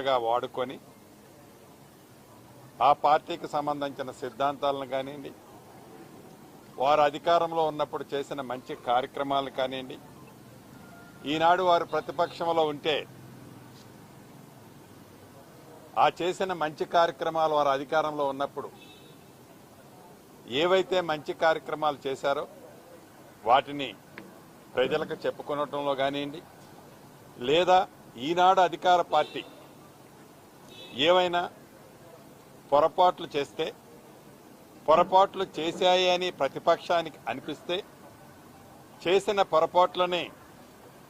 గా వాడుకొని ఆ పార్టీకి సంబంధించిన సిద్ధాంతాలను కానివ్వండి వారు అధికారంలో ఉన్నప్పుడు చేసిన మంచి కార్యక్రమాలను కానివ్వండి ఈనాడు వారు ప్రతిపక్షంలో ఉంటే ఆ చేసిన మంచి కార్యక్రమాలు వారు అధికారంలో ఉన్నప్పుడు ఏవైతే మంచి కార్యక్రమాలు చేశారో వాటిని ప్రజలకు చెప్పుకోవటంలో కానివ్వండి లేదా ఈనాడు అధికార పార్టీ ఏవైనా పొరపాట్లు చేస్తే పొరపాట్లు చేశాయి అని ప్రతిపక్షానికి అనిపిస్తే చేసిన పొరపాట్లని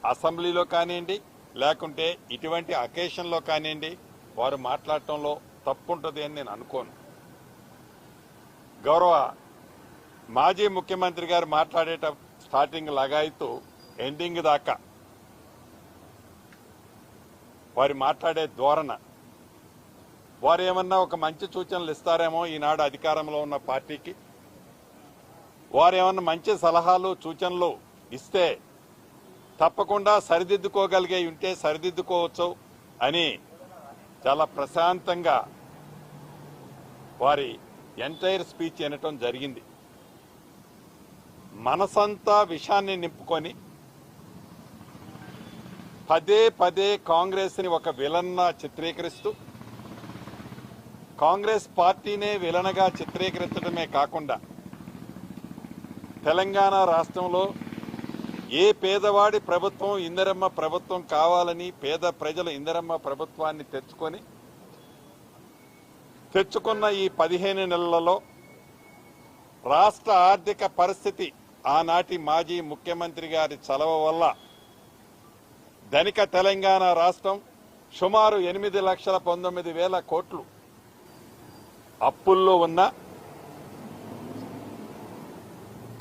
అసెంబ్లీలో కానివ్వండి లేకుంటే ఇటువంటి అకేషన్లో కానివ్వండి వారు మాట్లాడటంలో తప్పు ఉంటుంది అని నేను అనుకోను. గౌరవ మాజీ ముఖ్యమంత్రి గారు మాట్లాడేట స్టార్టింగ్ లగాయితూ ఎండింగ్ దాకా వారి మాట్లాడే ధోరణ వారు ఏమన్నా ఒక మంచి సూచనలు ఇస్తారేమో ఈనాడు అధికారంలో ఉన్న పార్టీకి. వారు ఏమన్నా మంచి సలహాలు సూచనలు ఇస్తే తప్పకుండా సరిదిద్దుకోగలిగే ఉంటే సరిదిద్దుకోవచ్చు అని చాలా ప్రశాంతంగా వారి ఎంటైర్ స్పీచ్ వినటం జరిగింది. మనసంతా విషాన్ని నింపుకొని పదే పదే కాంగ్రెస్ని ఒక విలన్న చిత్రీకరిస్తూ కాంగ్రెస్ పార్టీనే విలనగా చిత్రీకరించడమే కాకుండా తెలంగాణ రాష్ట్రంలో ఏ పేదవాడి ప్రభుత్వం ఇందరమ్మ ప్రభుత్వం కావాలని పేద ప్రజలు ఇందరమ్మ ప్రభుత్వాన్ని తెచ్చుకొని తెచ్చుకున్న ఈ పదిహేను నెలలలో రాష్ట్ర ఆర్థిక పరిస్థితి ఆనాటి మాజీ ముఖ్యమంత్రి గారి చలవ వల్ల ధనిక తెలంగాణ రాష్ట్రం సుమారు ఎనిమిది లక్షల పంతొమ్మిది వేల కోట్లు అప్పుల్లో ఉన్న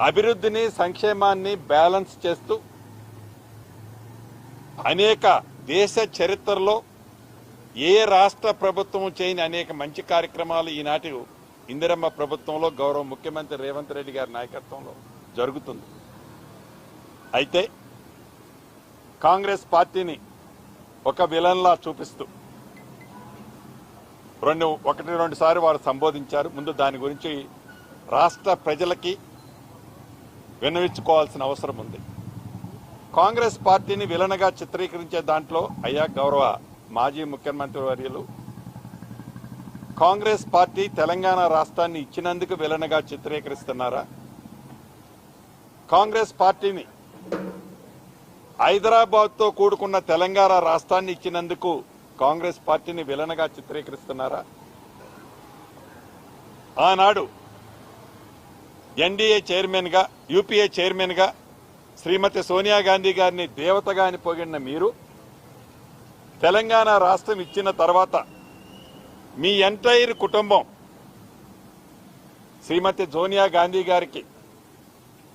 అభివృద్ధిని సంక్షేమాన్ని బ్యాలెన్స్ చేస్తూ అనేక దేశ చరిత్రలో ఏ రాష్ట్ర ప్రభుత్వం చేయని అనేక మంచి కార్యక్రమాలు ఈనాటి ఇందిరమ్మ ప్రభుత్వంలో గౌరవ ముఖ్యమంత్రి రేవంత్ రెడ్డి గారి నాయకత్వంలో జరుగుతుంది. అయితే కాంగ్రెస్ పార్టీని ఒక విలన్లా చూపిస్తూ రెండు ఒకటి రెండు సార్లు వారు సంబోధించారు. ముందు దాని గురించి రాష్ట్ర ప్రజలకి విన్నవించుకోవాల్సిన అవసరం ఉంది. కాంగ్రెస్ పార్టీని విలనగా చిత్రీకరించే దాంట్లో అయ్యా గౌరవ మాజీ ముఖ్యమంత్రి వర్యులు కాంగ్రెస్ పార్టీ తెలంగాణ రాష్ట్రాన్ని ఇచ్చినందుకు విలనగా చిత్రీకరిస్తున్నారా? కాంగ్రెస్ పార్టీని హైదరాబాద్తో కూడుకున్న తెలంగాణ రాష్ట్రాన్ని ఇచ్చినందుకు కాంగ్రెస్ పార్టీని విలనగా చిత్రీకరిస్తున్నారా? ఆనాడు ఎన్డీఏ చైర్మన్గా యూపీఏ చైర్మన్గా శ్రీమతి సోనియా గాంధీ గారిని దేవతగా అని పొగిడిన మీరు తెలంగాణ రాష్ట్రం ఇచ్చిన తర్వాత మీ ఎంటైర్ కుటుంబం శ్రీమతి సోనియా గాంధీ గారికి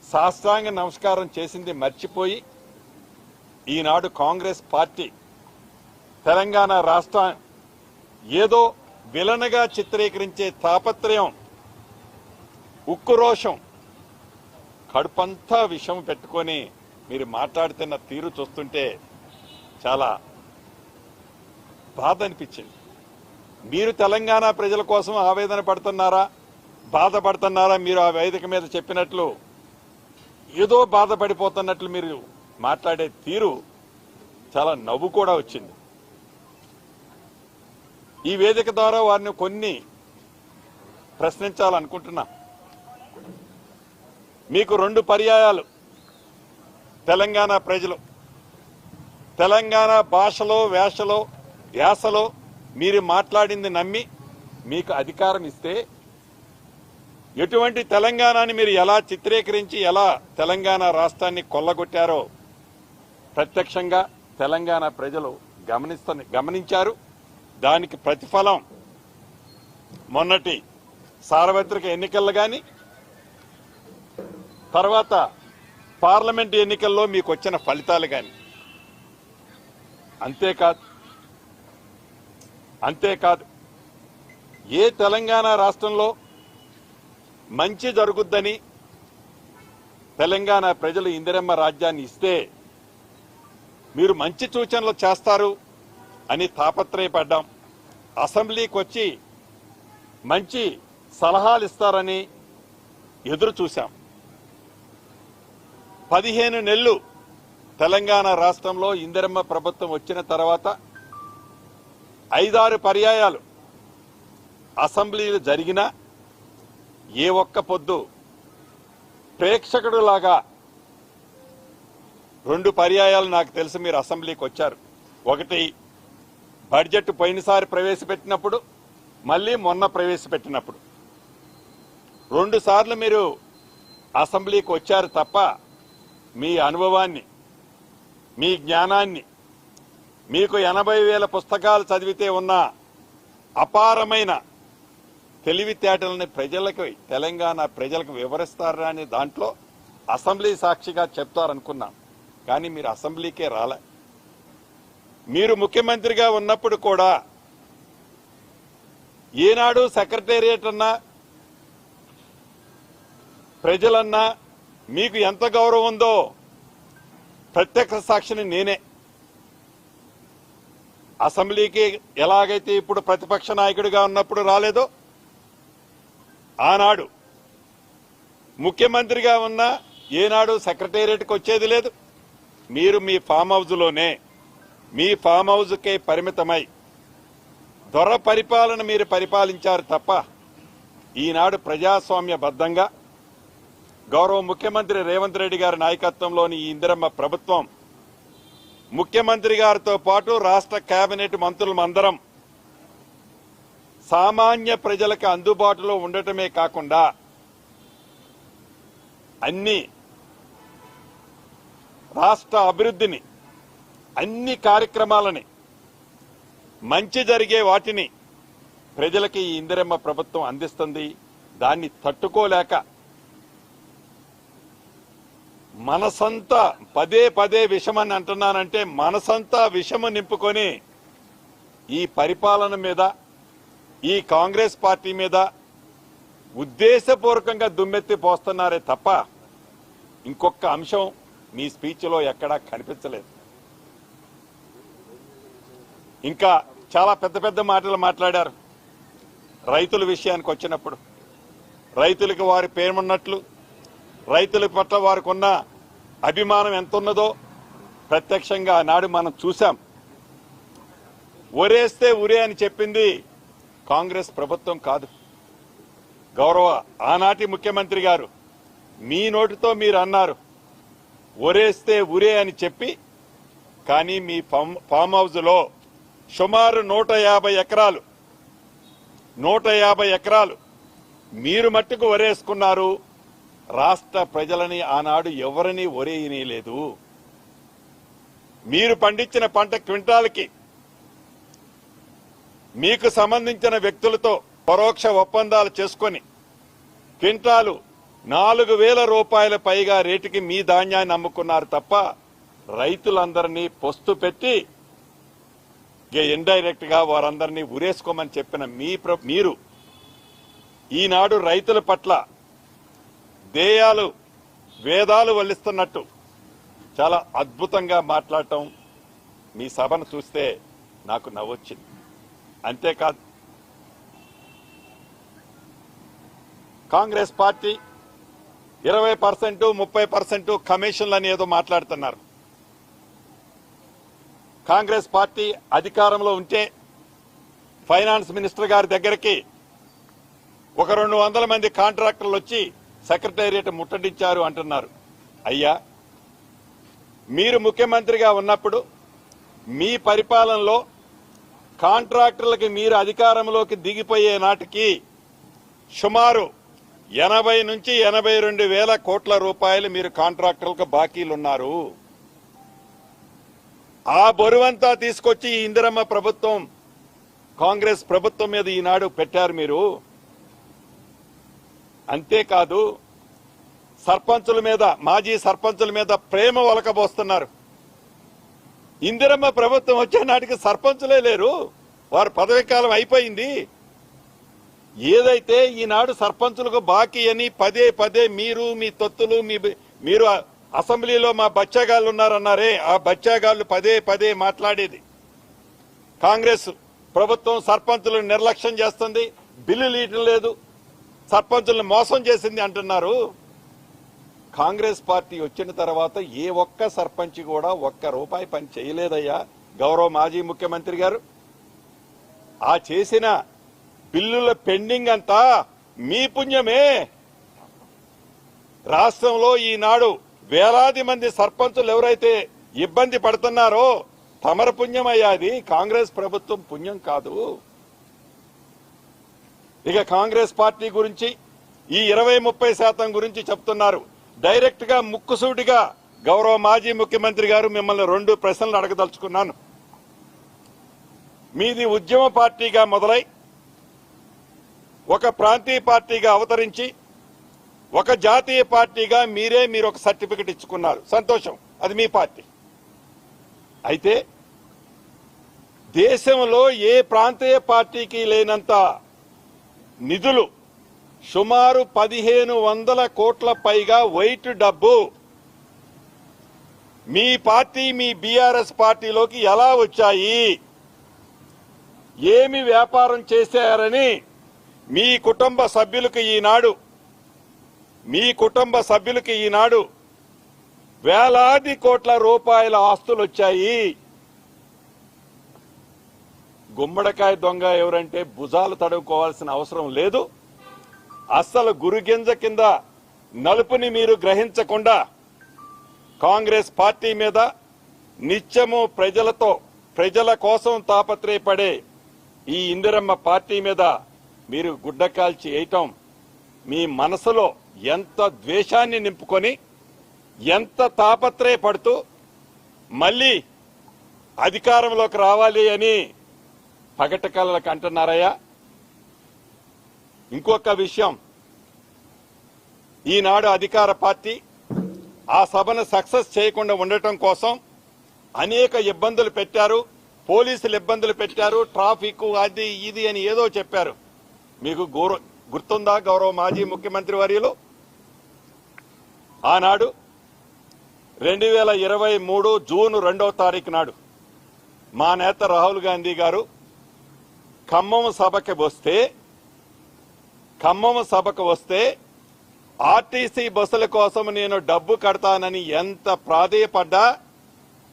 సాష్టాంగ నమస్కారం చేసింది మర్చిపోయి ఈనాడు కాంగ్రెస్ పార్టీ తెలంగాణ రాష్ట్ర ఏదో విలనగా చిత్రీకరించే తాపత్రయం ఉక్కురోషం కడుపంతా విషం పెట్టుకొని మీరు మాట్లాడుతున్న తీరు చూస్తుంటే చాలా బాధ అనిపించింది. మీరు తెలంగాణ ప్రజల కోసం ఆవేదన పడుతున్నారా? బాధపడుతున్నారా? మీరు ఆ వేదిక మీద చెప్పినట్లు ఏదో బాధపడిపోతున్నట్లు మీరు మాట్లాడే తీరు చాలా నవ్వు కూడా వచ్చింది. ఈ వేదిక ద్వారా వారిని కొన్ని ప్రశ్నించాలనుకుంటున్నా. మీకు రెండు పర్యాయాలు. తెలంగాణ ప్రజలు. తెలంగాణ భాషలో వేషలో యాసలో మీరు మాట్లాడింది నమ్మి మీకు అధికారం ఇస్తే ఎటువంటి తెలంగాణని మీరు ఎలా చిత్రీకరించి ఎలా తెలంగాణ రాష్ట్రాన్ని కొల్లగొట్టారో ప్రత్యక్షంగా తెలంగాణ ప్రజలు గమనిస్త గమనించారు. దానికి ప్రతిఫలం మొన్నటి సార్వత్రిక ఎన్నికల్లో కానీ తర్వాత పార్లమెంట్ ఎన్నికల్లో మీకు వచ్చిన ఫలితాలు కానీ అంతేకాదు అంతేకాదు ఏ తెలంగాణ రాష్ట్రంలో మంచి జరుగుద్దని తెలంగాణ ప్రజలు ఇందిరమ్మ రాజ్యాన్ని ఇస్తే మీరు మంచి సూచనలు చేస్తారు అని తాపత్రయపడ్డాం. అసెంబ్లీకి వచ్చి మంచి సలహాలు ఇస్తారని ఎదురు చూశాం పదిహేను నెలలు తెలంగాణ రాష్ట్రంలో ఇందిరమ్మ ప్రభుత్వం వచ్చిన తర్వాత ఐదారు పర్యాయాలు అసెంబ్లీలు జరిగినా ఏ ఒక్క పొద్దు ప్రేక్షకుడులాగా రెండు పర్యాయాలు నాకు తెలిసి మీరు అసెంబ్లీకి వచ్చారు ఒకటి బడ్జెట్ పోయినసారి ప్రవేశపెట్టినప్పుడు మళ్ళీ మొన్న ప్రవేశపెట్టినప్పుడు. రెండు సార్లు మీరు అసెంబ్లీకి వచ్చారు తప్ప మీ అనుభవాన్ని మీ జ్ఞానాన్ని మీకు ఎనభై వేల పుస్తకాలు చదివితే ఉన్న అపారమైన తెలివితేటలని ప్రజలకు తెలంగాణ ప్రజలకు వివరిస్తారా అనే దాంట్లో అసెంబ్లీ సాక్షిగా చెప్తారనుకున్నాం. కానీ మీరు అసెంబ్లీకే రాలే. మీరు ముఖ్యమంత్రిగా ఉన్నప్పుడు కూడా ఈనాడు సెక్రటేరియట్ అన్నా ప్రజలన్నా మీకు ఎంత గౌరవం ఉందో ప్రత్యక్ష సాక్షిని నేనే. అసెంబ్లీకి ఎలాగైతే ఇప్పుడు ప్రతిపక్ష నాయకుడిగా ఉన్నప్పుడు రాలేదో ఆనాడు ముఖ్యమంత్రిగా ఉన్న ఏనాడు సెక్రటేరియట్కి వచ్చేది లేదు. మీరు మీ ఫామ్ హౌస్లోనే మీ ఫామ్ హౌస్కే పరిమితమై దొర పరిపాలన మీరు పరిపాలించారు తప్ప ఈనాడు ప్రజాస్వామ్యబద్ధంగా గౌరవ ముఖ్యమంత్రి రేవంత్ రెడ్డి గారి నాయకత్వంలోని ఈ ఇందిరమ్మ ప్రభుత్వం ముఖ్యమంత్రి గారితో పాటు రాష్ట్ర కేబినెట్ మంత్రులమందరం సామాన్య ప్రజలకు అందుబాటులో ఉండటమే కాకుండా అన్ని రాష్ట్ర అభివృద్ధిని అన్ని కార్యక్రమాలని మంచి జరిగే వాటిని ప్రజలకి ఈ ఇందిరమ్మ ప్రభుత్వం అందిస్తుంది. దాన్ని తట్టుకోలేక మనసంతా పదే పదే విషమని అంటున్నానంటే మనసంతా విషము నింపుకొని ఈ పరిపాలన మీద ఈ కాంగ్రెస్ పార్టీ మీద ఉద్దేశపూర్వకంగా దుమ్మెత్తి పోస్తున్నారే తప్ప ఇంకొక అంశం మీ స్పీచ్లో ఎక్కడా కనిపించలేదు. ఇంకా చాలా పెద్ద పెద్ద మాటలు మాట్లాడారు. రైతుల విషయానికి వచ్చినప్పుడు రైతులకు వారి పేరున్నట్లు రైతుల పట్ల వారికి ఉన్న అభిమానం ఎంత ఉన్నదో ప్రత్యక్షంగా ఆనాడు మనం చూశాం. ఒరేస్తే ఉరే అని చెప్పింది కాంగ్రెస్ ప్రభుత్వం కాదు. గౌరవ ఆనాటి ముఖ్యమంత్రి గారు మీ నోటితో మీరు అన్నారు ఒరేస్తే ఉరే అని చెప్పి కానీ మీ ఫామ్ ఫామ్ హౌస్లో సుమారు నూట యాభై ఎకరాలు. నూట యాభై ఎకరాలు. మీరు మట్టుకు వరేసుకున్నారు రాష్ట్ర ప్రజలని ఆనాడు ఎవరిని ఒరేయనీయలేదు మీరు పండించిన పంట క్వింటాల్కి మీకు సంబంధించిన వ్యక్తులతో పరోక్ష ఒప్పందాలు చేసుకొని క్వింటాలు నాలుగు వేల రూపాయల పైగా రేటుకి మీ ధాన్యాన్ని అమ్ముకున్నారు తప్ప రైతులందరినీ పొస్తు పెట్టి ఇండైరెక్ట్గా వారందరినీ ఉరేసుకోమని చెప్పిన మీ ప్ర- మీరు ఈనాడు రైతుల పట్ల దేయాలు వేదాలు వల్లిస్తున్నట్టు చాలా అద్భుతంగా మాట్లాడటం మీ సభను చూస్తే నాకు నవ్వొచ్చింది. అంతేకాదు కాంగ్రెస్ పార్టీ ఇరవై పర్సెంట్ ముప్పై పర్సెంట్ కమిషన్లని ఏదో మాట్లాడుతున్నారు. కాంగ్రెస్ పార్టీ అధికారంలో ఉంటే ఫైనాన్స్ మినిస్టర్ గారి దగ్గరికి ఒక రెండు వందల మంది కాంట్రాక్టర్లు వచ్చి సెక్రటేరియట్ ముట్టడించారు అంటున్నారు. అయ్యా మీరు ముఖ్యమంత్రిగా ఉన్నప్పుడు మీ పరిపాలనలో కాంట్రాక్టర్లకి మీరు అధికారంలోకి దిగిపోయే నాటికి సుమారు ఎనభై నుంచి ఎనభై రెండు వేల కోట్ల రూపాయలు మీరు కాంట్రాక్టర్లకు బాకీలున్నారు. ఆ బరువంతా తీసుకొచ్చి ఈ ఇందిరమ్మ ప్రభుత్వం కాంగ్రెస్ ప్రభుత్వం మీద ఈనాడు పెట్టారు మీరు. అంతేకాదు సర్పంచుల మీద మాజీ సర్పంచుల మీద ప్రేమ ఒలకబోస్తున్నారు. ఇందిరమ్మ ప్రభుత్వం వచ్చే నాటికి సర్పంచులే లేరు. వారు పదవి కాలం అయిపోయింది. ఏదైతే ఈనాడు సర్పంచులకు బాకీ అని పదే పదే మీరు మీ తొత్తులు మీ మీరు అసెంబ్లీలో మా బచ్చాగాళ్ళు ఉన్నారన్నారే ఆ బచ్చాగాళ్ళు పదే పదే మాట్లాడేది. కాంగ్రెస్ ప్రభుత్వం సర్పంచులను నిర్లక్ష్యం చేస్తుంది బిల్లులు ఇయటం లేదు సర్పంచులను మోసం చేసింది అంటున్నారు. కాంగ్రెస్ పార్టీ వచ్చిన తర్వాత ఏ ఒక్క సర్పంచ్ కూడా ఒక్క రూపాయి పని చేయలేదయ్యా గౌరవ మాజీ ముఖ్యమంత్రి గారు. ఆ చేసిన బిల్లుల పెండింగ్ అంతా మీ పుణ్యమే. రాష్ట్రంలో ఈనాడు వేలాది మంది సర్పంచులు ఎవరైతే ఇబ్బంది పడుతున్నారో తమర పుణ్యమయ్యాది కాంగ్రెస్ ప్రభుత్వం పుణ్యం కాదు. ఇక కాంగ్రెస్ పార్టీ గురించి ఈ ఇరవై ముప్పై శాతం గురించి చెప్తున్నారు. డైరెక్ట్గా ముక్కుసూటిగా గౌరవ మాజీ ముఖ్యమంత్రి గారు మిమ్మల్ని రెండు ప్రశ్నలు అడగదలుచుకున్నాను. మీది ఉద్యమ పార్టీగా మొదలై ఒక ప్రాంతీయ పార్టీగా అవతరించి ఒక జాతీయ పార్టీగా మీరే మీరు ఒక సర్టిఫికెట్ ఇచ్చుకున్నారు. సంతోషం. అది మీ పార్టీ. అయితే దేశంలో ఏ ప్రాంతీయ పార్టీకి లేనంత నిధులు సుమారు పదిహేను వందల కోట్ల పైగా వైట్ డబ్బు మీ పార్టీ మీ బీఆర్ఎస్ పార్టీలోకి ఎలా వచ్చాయి? ఏమి వ్యాపారం చేశారని మీ కుటుంబ సభ్యులకు ఈనాడు మీ కుటుంబ సభ్యులకి ఈనాడు వేలాది కోట్ల రూపాయల ఆస్తులు వచ్చాయి గుమ్మడికాయ దొంగ ఎవరంటే భుజాలు తడుకోవాల్సిన అవసరం లేదు. అస్సలు గురుగింజ కింద నలుపుని మీరు గ్రహించకుండా కాంగ్రెస్ పార్టీ మీద నిత్యము ప్రజలతో ప్రజల కోసం తాపత్రయపడే ఈ ఇందిరమ్మ పార్టీ మీద మీరు గుడ్డ కాల్చి వేయటం మీ మనసులో ఎంత ద్వేషాన్ని నింపుకొని ఎంత తాపత్రయపడుతూ మళ్ళీ అధికారంలోకి రావాలి అని పగట కళలకు అంటున్నారయ్యా. ఇంకొక విషయం. ఈనాడు అధికార పార్టీ ఆ సభను సక్సెస్ చేయకుండా ఉండటం కోసం అనేక ఇబ్బందులు పెట్టారు. పోలీసులు ఇబ్బందులు పెట్టారు. ట్రాఫిక్ అది ఇది అని ఏదో చెప్పారు. మీకు గౌరవ గుర్తుందా గౌరవ మాజీ ముఖ్యమంత్రి వర్యులు? ఆనాడు రెండు వేల ఇరవై మూడు జూన్ రెండవ తారీఖు నాడు మా నేత రాహుల్ గాంధీ గారు ఖమ్మం సభకి వస్తే ఖమ్మం సభకు వస్తే ఆర్టీసీ బస్సుల కోసం నేను డబ్బు కడతానని ఎంత ప్రాధేయపడ్డా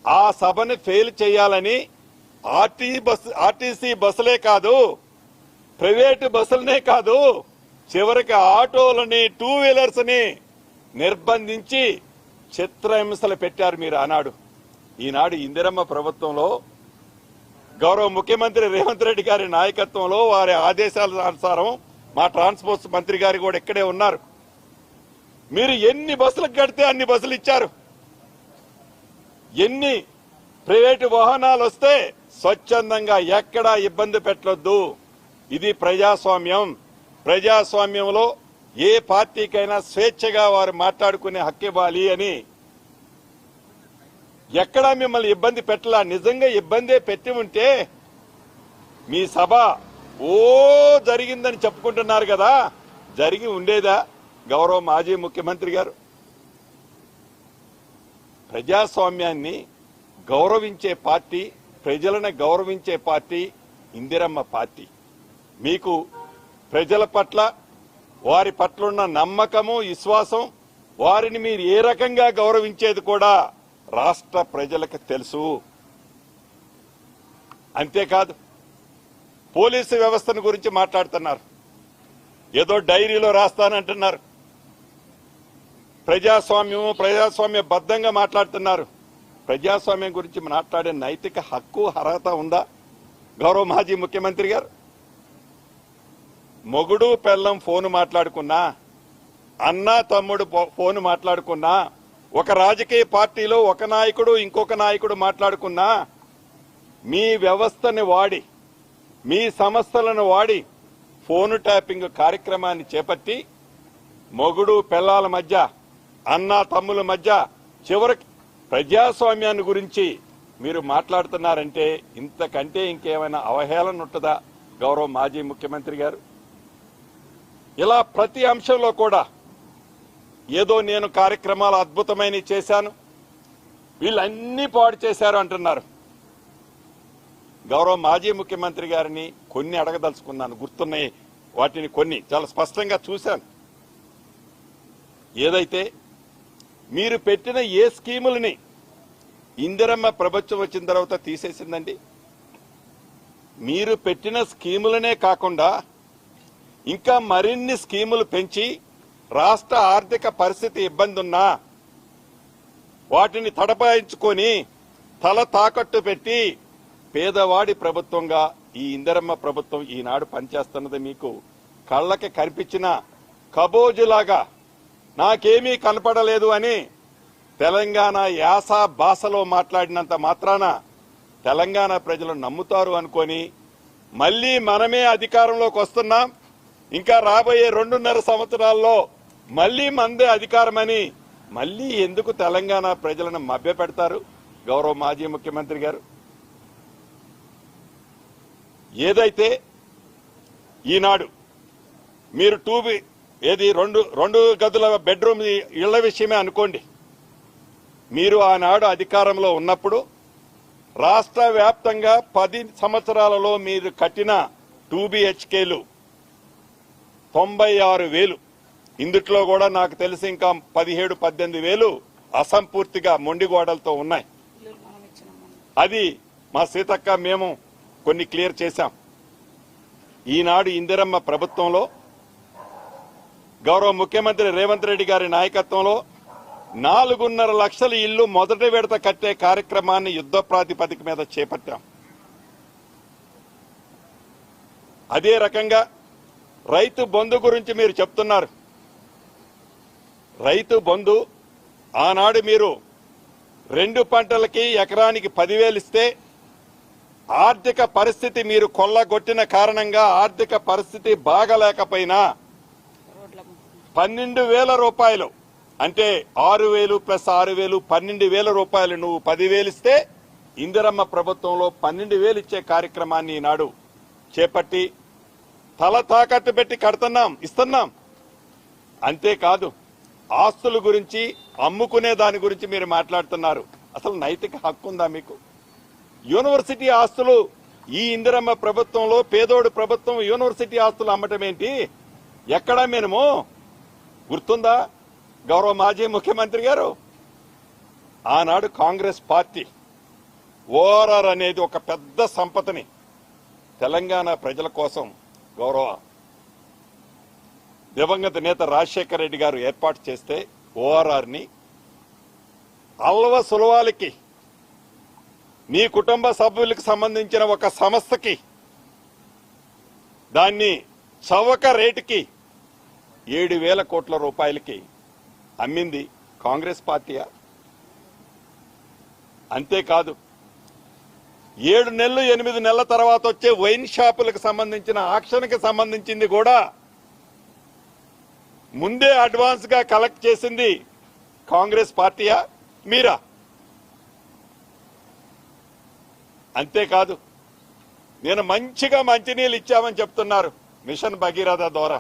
ఆ సభని ఫెయిల్ చేయాలని ఆర్టీ బస్ ఆర్టీసీ బస్సులే కాదు ప్రైవేటు బస్సులనే కాదు చివరికి ఆటోలని టూ వీలర్స్ని నిర్బంధించి చిత్రహింసలు పెట్టారు మీరు ఆనాడు. ఈనాడు ఇందిరమ్మ ప్రభుత్వంలో గౌరవ ముఖ్యమంత్రి రేవంత్ రెడ్డి గారి నాయకత్వంలో వారి ఆదేశాల అనుసారం మా ట్రాన్స్పోర్ట్ మంత్రి గారు కూడా ఇక్కడే ఉన్నారు. మీరు ఎన్ని బస్సులకు కడితే అన్ని బస్సులు ఇచ్చారు. ఎన్ని ప్రైవేటు వాహనాలు వస్తే స్వచ్ఛందంగా ఎక్కడా ఇబ్బంది పెట్టొద్దు. ఇది ప్రజాస్వామ్యం. ప్రజాస్వామ్యంలో ఏ పార్టీకైనా స్వేచ్ఛగా వారు మాట్లాడుకునే హక్కు ఇవ్వాలి అని ఎక్కడా మిమ్మల్ని ఇబ్బంది పెట్టలా. నిజంగా ఇబ్బందే పెట్టి ఉంటే మీ సభ ఓ జరిగిందని చెప్పుకుంటున్నారు కదా. జరిగి ఉండేదా? గౌరవ మాజీ ముఖ్యమంత్రి గారు. ప్రజాస్వామ్యాన్ని గౌరవించే పార్టీ ప్రజలను గౌరవించే పార్టీ ఇందిరమ్మ పార్టీ. మీకు ప్రజల పట్ల వారి పట్ల ఉన్న నమ్మకము విశ్వాసం వారిని మీరు ఏ రకంగా గౌరవించేది కూడా రాష్ట్ర ప్రజలకు తెలుసు. అంతేకాదు పోలీసు వ్యవస్థను గురించి మాట్లాడుతున్నారు. ఏదో డైరీలో రాస్తానంటున్నారు. ప్రజాస్వామ్యము ప్రజాస్వామ్య బద్దంగా మాట్లాడుతున్నారు. ప్రజాస్వామ్యం గురించి మాట్లాడే నైతిక హక్కు అర్హత ఉందా? గౌరవ మాజీ ముఖ్యమంత్రి గారు మొగుడు పెళ్ళం ఫోను మాట్లాడుకున్నా అన్న తమ్ముడు ఫోను ఫోన్ మాట్లాడుకున్నా ఒక రాజకీయ పార్టీలో ఒక నాయకుడు ఇంకొక నాయకుడు మాట్లాడుకున్నా మీ వ్యవస్థని వాడి మీ సంస్థలను వాడి ఫోన్ ట్యాపింగ్ కార్యక్రమాన్ని చేపట్టి మొగుడు పెళ్ళాల మధ్య అన్న తమ్ముల మధ్య చివరికి ప్రజాస్వామ్యాన్ని గురించి మీరు మాట్లాడుతున్నారంటే ఇంతకంటే ఇంకేమైనా అవహేళన ఉంటుందా? గౌరవ మాజీ ముఖ్యమంత్రి గారు. ఇలా ప్రతి అంశంలో కూడా ఏదో నేను కార్యక్రమాలు అద్భుతమైనవి చేశాను. వీళ్ళన్నీ పాడు చేశారు అంటున్నారు. గౌరవ మాజీ ముఖ్యమంత్రి గారిని కొన్ని అడగదలుచుకున్నాను గుర్తున్నాయి వాటిని కొన్ని చాలా స్పష్టంగా చూశాను. ఏదైతే మీరు పెట్టిన ఏ స్కీములని ఇందిరమ్మ ప్రభుత్వం వచ్చిన తర్వాత తీసేసిందండి? మీరు పెట్టిన స్కీములనే కాకుండా ఇంకా మరిన్ని స్కీములు పెంచి రాష్ట్ర ఆర్థిక పరిస్థితి ఇబ్బంది ఉన్నా వాటిని తడపాయించుకొని తల తాకట్టు పెట్టి పేదవాడి ప్రభుత్వంగా ఈ ఇందిరమ్మ ప్రభుత్వం ఈనాడు పనిచేస్తున్నది మీకు కళ్ళకి కనిపించిన కబోజులాగా నాకేమీ కనపడలేదు అని తెలంగాణ యాస భాషలో మాట్లాడినంత మాత్రాన తెలంగాణ ప్రజలు నమ్ముతారు అనుకొని మళ్ళీ మనమే అధికారంలోకి వస్తున్నాం. ఇంకా రాబోయే రెండున్నర సంవత్సరాల్లో మళ్ళీ మందే అధికారమని మళ్ళీ ఎందుకు తెలంగాణ ప్రజలను మభ్యపెడతారు? గౌరవ మాజీ ముఖ్యమంత్రి గారు. ఏదైతే ఈనాడు మీరు టూ బి- ఏది రెండు రెండు గదుల బెడ్రూమ్ ఇళ్ళ విషయమే అనుకోండి. మీరు ఆనాడు అధికారంలో ఉన్నప్పుడు రాష్ట్ర వ్యాప్తంగా పది సంవత్సరాలలో మీరు కట్టిన టూ బిహెచ్కేలు తొంభై ఆరు వేలు. ఇందుట్లో కూడా నాకు తెలిసి ఇంకా పదిహేడు పద్దెనిమిది వేలు అసంపూర్తిగా మొండిగోడలతో ఉన్నాయి. అది మా సీతక్క మేము కొన్ని క్లియర్ చేశాం. ఈనాడు ఇందిరమ్మ ప్రభుత్వంలో గౌరవ ముఖ్యమంత్రి రేవంత్ రెడ్డి గారి నాయకత్వంలో నాలుగున్నర లక్షల ఇల్లు మొదటి విడత కట్టే కార్యక్రమాన్ని యుద్ధ ప్రాతిపదిక మీద చేపట్టాం. అదే రకంగా రైతు బంధు గురించి మీరు చెప్తున్నారు. రైతు బంధు ఆనాడు మీరు రెండు పంటలకి ఎకరానికి పదివేలు ఇస్తే ఆర్థిక పరిస్థితి మీరు కొల్లగొట్టిన కారణంగా ఆర్థిక పరిస్థితి బాగలేకపోయినా పన్నెండు వేల రూపాయలు అంటే ఆరు వేలు ప్లస్ ఆరు వేలు పన్నెండు వేల రూపాయలు నువ్వు పదివేలు ఇస్తే ఇందిరమ్మ ప్రభుత్వంలో పన్నెండు వేలు ఇచ్చే కార్యక్రమాన్ని ఈనాడు చేపట్టి తల తాకట్టు పెట్టి కడుతున్నాం ఇస్తున్నాం. అంతేకాదు ఆస్తుల గురించి అమ్ముకునే దాని గురించి మీరు మాట్లాడుతున్నారు. అసలు నైతిక హక్కు ఉందా మీకు? యూనివర్సిటీ ఆస్తులు ఈ ఇందిరమ్మ ప్రభుత్వంలో పేదోడు ప్రభుత్వం యూనివర్సిటీ ఆస్తులు అమ్మటం ఏంటి? ఎక్కడా మేము గుర్తుందా? గౌరవ మాజీ ముఖ్యమంత్రి గారు? ఆనాడు కాంగ్రెస్ పార్టీ ఓఆర్ఆర్ అనేది ఒక పెద్ద సంపదని తెలంగాణ ప్రజల కోసం గౌరవం దివంగత నేత రాజశేఖర రెడ్డి గారు ఏర్పాటు చేస్తే ఓఆర్ఆర్ని అల్వ సులవాలకి మీ కుటుంబ సభ్యులకు సంబంధించిన ఒక సంస్థకి దాన్ని చవక రేటుకి ఏడు వేల కోట్ల రూపాయలకి అమ్మింది కాంగ్రెస్ పార్టీయా అంతేకాదు ఏడు నెలలు ఎనిమిది నెలల తర్వాత వచ్చే వైన్ షాపులకు సంబంధించిన ఆక్షన్కి సంబంధించింది కూడా ముందే అడ్వాన్స్గా కలెక్ట్ చేసింది కాంగ్రెస్ పార్టీయా? మీరా? అంతేకాదు నేను మంచిగా మంచినీళ్ళు ఇచ్చామని చెప్తున్నారు మిషన్ భగీరథ ద్వారా.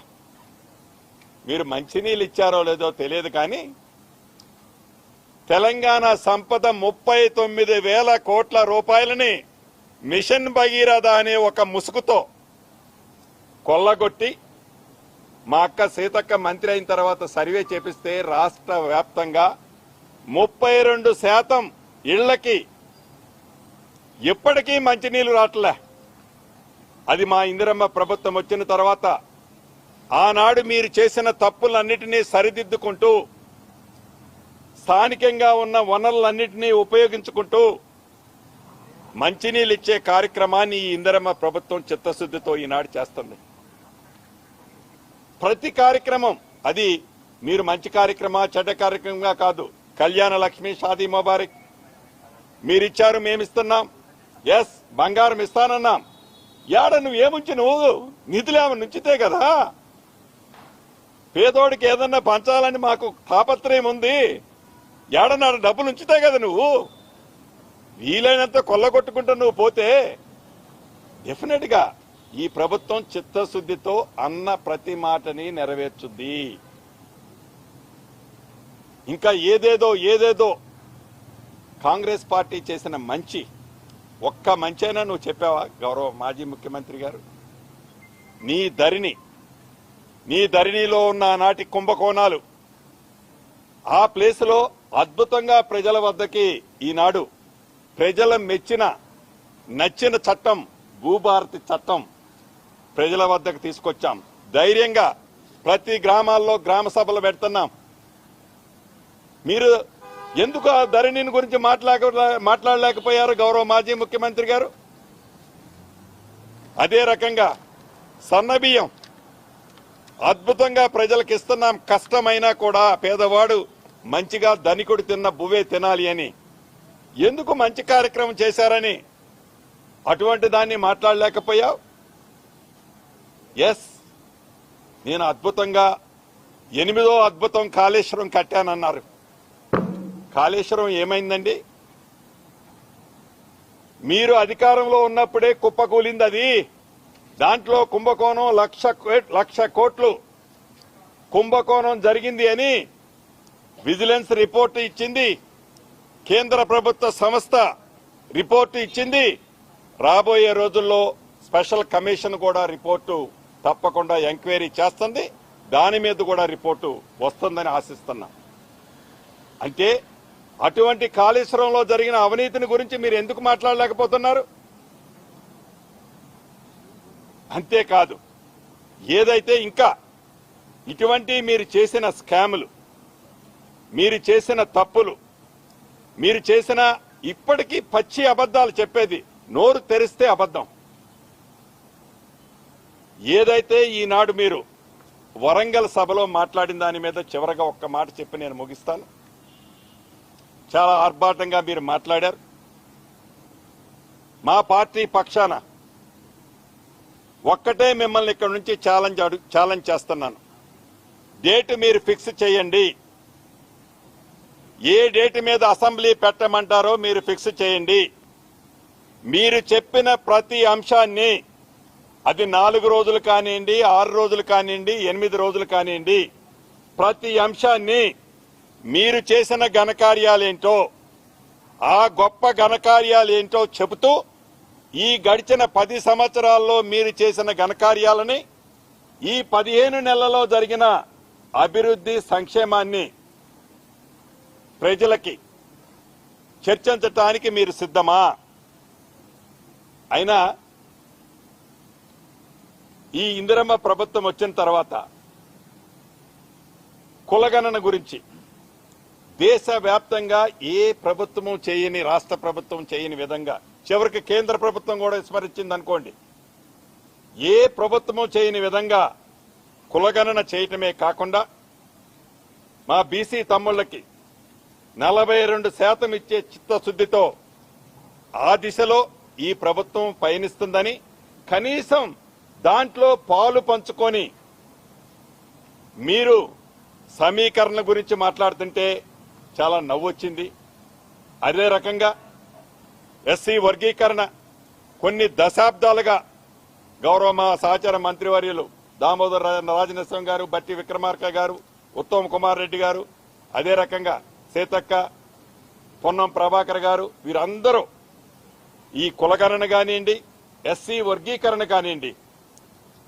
మీరు మంచినీళ్ళు ఇచ్చారో లేదో తెలియదు కానీ తెలంగాణ సంపద ముప్పై తొమ్మిది వేల కోట్ల రూపాయలని మిషన్ భగీరథ అనే ఒక ముసుగుతో కొల్లగొట్టి మా అక్క సీతక్క మంత్రి అయిన తర్వాత సర్వే చేపిస్తే రాష్ట్ర వ్యాప్తంగా ముప్పై రెండు శాతం ఇళ్ళకి ఎప్పటికీ మంచినీళ్ళు రావట్లే. అది మా ఇందిరమ్మ ప్రభుత్వం వచ్చిన తర్వాత ఆనాడు మీరు చేసిన తప్పులన్నిటినీ సరిదిద్దుకుంటూ స్థానికంగా ఉన్న వనరులన్నింటినీ ఉపయోగించుకుంటూ మంచినీళ్ళు ఇచ్చే కార్యక్రమాన్ని ఈ ఇందిరమ్మ ప్రభుత్వం చిత్తశుద్ధితో ఈనాడు చేస్తుంది. ప్రతి కార్యక్రమం అది మీరు మంచి కార్యక్రమా చెడ్డ కార్యక్రమంగా కాదు. కళ్యాణ లక్ష్మి షాదీ ముబారక్. మీరిచ్చారు మేమిస్తున్నాం. ఎస్ బంగారం ఇస్తానన్నాం. యాడ నువ్వు ఏముంచి నువ్వు? నిధులు ఏమని ఉంచితే కదా. పేదోడికి ఏదన్నా పంచాలని మాకు తాపత్రయం ఉంది. ఏడన్నాడు డబ్బులు ఉంచితే కదా నువ్వు. వీలైనంత కొల్లగొట్టుకుంటూ నువ్వు పోతే డెఫినెట్గా ఈ ప్రభుత్వం చిత్తశుద్ధితో అన్న ప్రతి మాటని నెరవేర్చుద్ది. ఇంకా ఏదేదో ఏదేదో కాంగ్రెస్ పార్టీ చేసిన మంచి ఒక్క మంచైనా నువ్వు చెప్పావా గౌరవ మాజీ ముఖ్యమంత్రి గారు? నీ ధరిణి నీ ధరిణిలో ఉన్న నాటి కుంభకోణాలు ఆ ప్లేస్లో అద్భుతంగా ప్రజల వద్దకి ఈనాడు ప్రజల మెచ్చిన నచ్చిన చట్టం భూభారతి చట్టం ప్రజల వద్దకు తీసుకొచ్చాం. ధైర్యంగా ప్రతి గ్రామాల్లో గ్రామ సభలు పెడుతున్నాం. మీరు ఎందుకు ఆ ధరణిని గురించి మాట్లాడ మాట్లాడలేకపోయారు గౌరవ మాజీ ముఖ్యమంత్రి గారు? అదే రకంగా సన్నబియ్యం అద్భుతంగా ప్రజలకు ఇస్తున్నాం. కష్టమైనా కూడా పేదవాడు మంచిగా ధనికుడు తిన్న బువ్వే తినాలి అని. ఎందుకు మంచి కార్యక్రమం చేశారని? అటువంటి దాన్ని మాట్లాడలేకపోయావు? ఎస్ నేను అద్భుతంగా ఎనిమిదో అద్భుతం కాళేశ్వరం కట్టానన్నారు. కాళేశ్వరం ఏమైందండి? మీరు అధికారంలో ఉన్నప్పుడే కుప్పకూలింది అది. దాంట్లో కుంభకోణం లక్ష లక్ష కోట్లు కుంభకోణం జరిగింది అని విజిలెన్స్ రిపోర్టు ఇచ్చింది. కేంద్ర ప్రభుత్వ సంస్థ రిపోర్టు ఇచ్చింది. రాబోయే రోజుల్లో స్పెషల్ కమిషన్ కూడా రిపోర్టు తప్పకుండా ఎంక్వైరీ చేస్తుంది. దాని మీద కూడా రిపోర్టు వస్తుందని ఆశిస్తున్నా. అంటే అటువంటి కాళేశ్వరంలో జరిగిన అవినీతిని గురించి మీరు ఎందుకు మాట్లాడలేకపోతున్నారు? అంతేకాదు ఏదైతే ఇంకా ఇటువంటి మీరు చేసిన స్కాములు మీరు చేసిన తప్పులు మీరు చేసిన ఇప్పటికీ పచ్చి అబద్ధాలు చెప్పేది నోరు తెరిస్తే అబద్ధం. ఏదైతే ఈనాడు మీరు వరంగల్ సభలో మాట్లాడిన దాని మీద చివరగా ఒక్క మాట చెప్పి నేను ముగిస్తాను. చాలా ఆర్భాటంగా మీరు మాట్లాడారు. మా పార్టీ పక్షాన ఒక్కటే మిమ్మల్ని ఇక్కడ నుంచి ఛాలెంజ్ అడుగు ఛాలెంజ్ చేస్తున్నాను. డేట్ మీరు ఫిక్స్ చేయండి. ఏ డేట్ మీద అసెంబ్లీ పెట్టమంటారో మీరు ఫిక్స్ చేయండి. మీరు చెప్పిన ప్రతి అంశాన్ని అది నాలుగు రోజులు కానివ్వండి ఆరు రోజులు కానివ్వండి ఎనిమిది రోజులు కానివ్వండి ప్రతి అంశాన్ని మీరు చేసిన ఘనకార్యాలేంటో ఆ గొప్ప ఘనకార్యాలేంటో చెబుతూ ఈ గడిచిన పది సంవత్సరాల్లో మీరు చేసిన ఘనకార్యాలని ఈ పదిహేను నెలల్లో జరిగిన అభివృద్ధి సంక్షేమాన్ని ప్రజలకి చర్చించటానికి మీరు సిద్ధమా? అయినా ఈ ఇందిరమ్మ ప్రభుత్వం వచ్చిన తర్వాత కులగణన గురించి దేశవ్యాప్తంగా ఏ ప్రభుత్వము చేయని రాష్ట్ర ప్రభుత్వం చేయని విధంగా చివరికి కేంద్ర ప్రభుత్వం కూడా విస్మరించింది అనుకోండి ఏ ప్రభుత్వము చేయని విధంగా కులగణన చేయటమే కాకుండా మా బీసీ తమ్ముళ్ళకి నలభై రెండు శాతం ఇచ్చే చిత్తశుద్ధితో ఆ దిశలో ఈ ప్రభుత్వం పయనిస్తుందని కనీసం దాంట్లో పాలు పంచుకొని మీరు సమీకరణ గురించి మాట్లాడుతుంటే చాలా నవ్వొచ్చింది. అదే రకంగా ఎస్సీ వర్గీకరణ కొన్ని దశాబ్దాలుగా గౌరవ మా సహచార మంత్రివర్యులు దామోదర్ రా- రాజనరసింహ గారు బట్టి విక్రమార్క గారు ఉత్తమ్ కుమార్ రెడ్డి గారు అదే రకంగా సీతక్క పొన్నం ప్రభాకర్ గారు వీరందరూ ఈ కులగణన కానివ్వండి ఎస్సీ వర్గీకరణ కానివ్వండి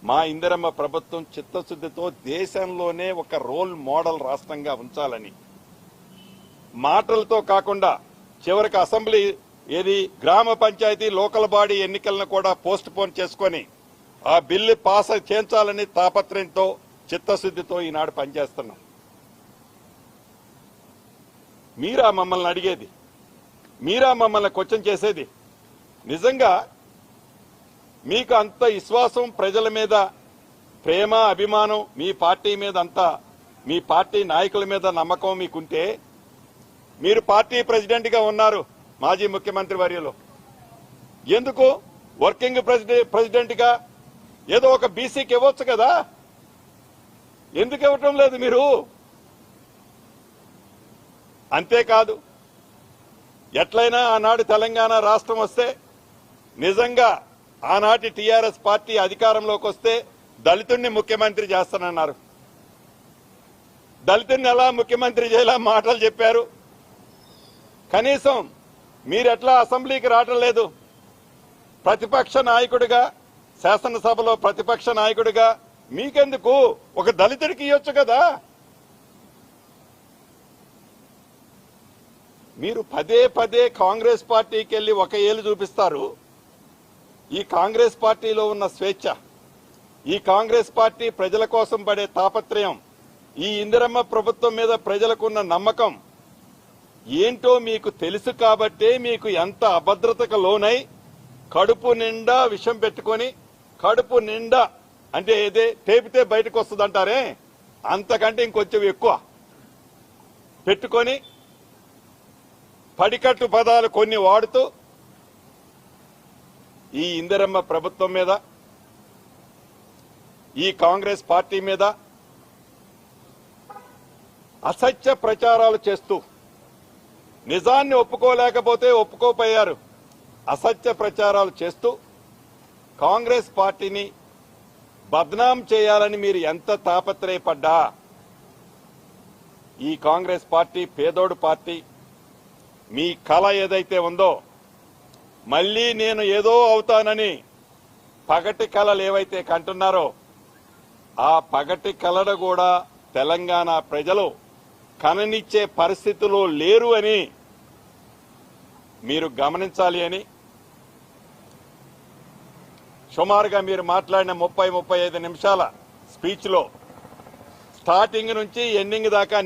మా ఇందిరమ్మ ప్రభుత్వం చిత్తశుద్ధితో దేశంలోనే ఒక రోల్ మోడల్ రాష్ట్రంగా ఉంచాలని. మాటలతో కాకుండా చివరికి అసెంబ్లీ ఏది గ్రామ పంచాయతీ లోకల్ బాడీ ఎన్నికలను కూడా పోస్ట్ పోన్ చేసుకొని ఆ బిల్లు పాస్ చేయించాలని తాపత్రయంతో చిత్తశుద్ధితో ఈనాడు పనిచేస్తున్నాం. మీరా మమ్మల్ని అడిగేది? మీరా మమ్మల్ని క్వశ్చన్ చేసేది? నిజంగా మీకు అంత విశ్వాసం ప్రజల మీద ప్రేమ అభిమానం మీ పార్టీ మీద అంతా మీ పార్టీ నాయకుల మీద నమ్మకం మీకుంటే మీరు పార్టీ ప్రెసిడెంట్గా ఉన్నారు మాజీ ముఖ్యమంత్రి వర్యులు. ఎందుకు? వర్కింగ్ ప్రెసిడెంట్ ప్రెసిడెంట్గా? ఏదో ఒక బీసీకి ఇవ్వచ్చు కదా? ఎందుకు ఇవ్వటం లేదు మీరు? అంతేకాదు ఎట్లయినా ఆనాడు తెలంగాణ రాష్ట్రం వస్తే నిజంగా ఆనాటి టీఆర్ఎస్ పార్టీ అధికారంలోకి వస్తే దళితుణ్ణి ముఖ్యమంత్రి చేస్తానన్నారు. దళితుడిని ఎలా ముఖ్యమంత్రి చేయాల మాటలు చెప్పారు. కనీసం మీరెట్లా అసెంబ్లీకి రావటం లేదు. ప్రతిపక్ష నాయకుడిగా శాసనసభలో ప్రతిపక్ష నాయకుడిగా మీకెందుకు? ఒక దళితుడికి ఇవ్వచ్చు కదా. మీరు పదే పదే కాంగ్రెస్ పార్టీకి వెళ్ళి ఒక ఏళ్ళు చూపిస్తారు. ఈ కాంగ్రెస్ పార్టీలో ఉన్న స్వేచ్ఛ ఈ కాంగ్రెస్ పార్టీ ప్రజల కోసం పడే తాపత్రయం ఈ ఇందిరమ్మ ప్రభుత్వం మీద ప్రజలకున్న నమ్మకం ఏంటో మీకు తెలుసు కాబట్టే మీకు ఎంత అభద్రతకు లోనై కడుపు నిండా విషం పెట్టుకొని కడుపు నిండా అంటే ఏదే టేపితే బయటకు వస్తుందంటారే? అంతకంటే ఇంకొంచెం ఎక్కువ పెట్టుకొని పడికట్టు పదాలు కొన్ని వాడుతూ ఈ ఇందిరమ్మ ప్రభుత్వం మీద ఈ కాంగ్రెస్ పార్టీ మీద అసత్య ప్రచారాలు చేస్తూ నిజాన్ని ఒప్పుకోలేకపోతే ఒప్పుకోపోయారు అసత్య ప్రచారాలు చేస్తూ కాంగ్రెస్ పార్టీని బద్నాం చేయాలని మీరు ఎంత తాపత్రయపడ్డా? ఈ కాంగ్రెస్ పార్టీ పేదోడు పార్టీ మీ కళ ఏదైతే ఉందో మళ్ళీ నేను ఏదో అవుతానని పగటి కళలు ఏవైతే కంటున్నారో ఆ పగటి కళను కూడా తెలంగాణ ప్రజలు కననిచ్చే పరిస్థితులు లేరు అని మీరు గమనించాలి అని సుమారుగా మీరు మాట్లాడిన ముప్పై ముప్పై ఐదు నిమిషాల స్పీచ్లో స్టార్టింగ్ నుంచి ఎండింగ్ దాకా